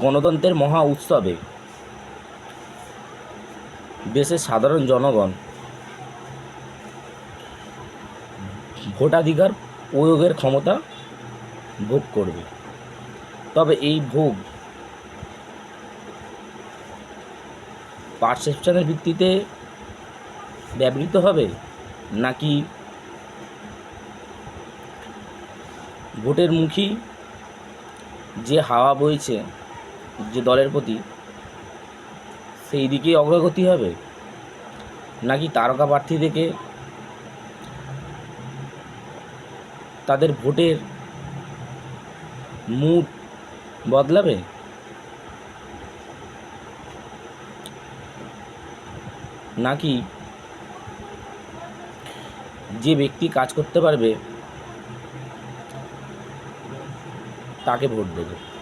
গণতন্ত্রের মহা উৎসবে দেশের সাধারণ জনগণ ভোটাধিকার প্রয়োগের ক্ষমতা ভোগ করবে। তবে এই ভোগ পারসেপশনের ভিত্তিতে ব্যবহৃত হবে নাকি ভোটের মুখী যে হাওয়া বইছে যে দলের প্রতি সেই দিকেই অগ্রগতি হবে? নাকি তারকা প্রার্থী থেকে তাদের ভোটের মুড বদলাবে? নাকি যে ব্যক্তি কাজ করতে পারবে, তাকে ভোট দেবে?